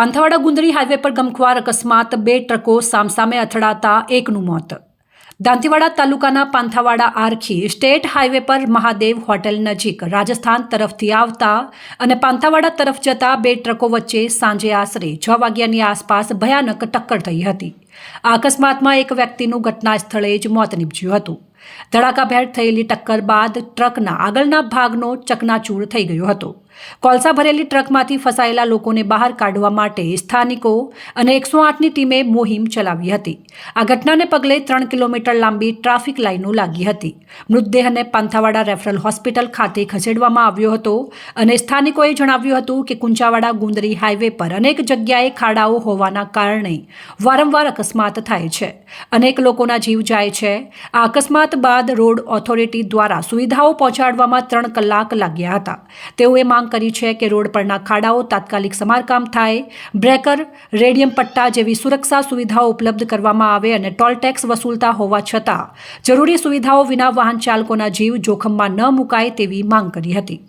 Panthawada Gundri highway પર ગમખ્વાર અકસ્માત, બે ટ્રકો સામસામે અથડાતા એકનું મોત. દાંતીવાડા તાલુકાના પાંથાવાડા આરખી સ્ટેટ હાઈવે પર મહાદેવ હોટેલ નજીક રાજસ્થાન તરફથી આવતા અને પાંથાવાડા તરફ જતા બે ટ્રકો વચ્ચે સાંજે આશરે છ વાગ્યાની આસપાસ ભયાનક ટક્કર થઈ હતી. આ અકસ્માતમાં એક વ્યક્તિનું ઘટના સ્થળે જ મોત નીપજ્યું હતું. ધડાકાભેર થયેલી ટક્કર બાદ ટ્રકના આગળના ભાગનો ચકનાચૂર થઈ ગયો હતો. કોલસા ભરેલી ટ્રકમાંથી ફસાયેલા લોકોને બહાર કાઢવા માટે સ્થાનિકો અને એકસો આઠની ટીમે મોહિમ ચલાવી હતી. આ ઘટનાને પગલે ત્રણ કિલોમીટર લાંબી ટ્રાફિક લાઇનો લાગી હતી. મૃતદેહને પાંથાવાડા રેફરલ હોસ્પિટલ ખાતે ખસેડવામાં આવ્યો હતો અને સ્થાનિકોએ જણાવ્યું હતું કે કુંચાવાડા ગુંદરી હાઈવે પર અનેક જગ્યાએ ખાડાઓ હોવાના કારણે વારંવાર અકસ્માત થાય છે. અનેક લોકોના જીવ જાય છે. આ અકસ્માત બાદ રોડ ઓથોરિટી દ્વારા સુવિધાઓ પહોંચાડવામાં ત્રણ કલાક લાગ્યા હતા. તેઓએ માંગ કરી છે કે રોડ પરના ખાડાઓ તાત્કાલિક સમારકામ થાય. બ્રેકર, રેડિયમ પટ્ટા જેવી સુરક્ષા સુવિધાઓ ઉપલબ્ધ કરવામાં આવે અને ટોલ ટેક્સ વસૂલતા હોવા છતાં જરૂરી સુવિધાઓ વિના વાહન ચાલકોના જીવ જોખમમાં ન મુકાય તેવી માંગ કરી હતી.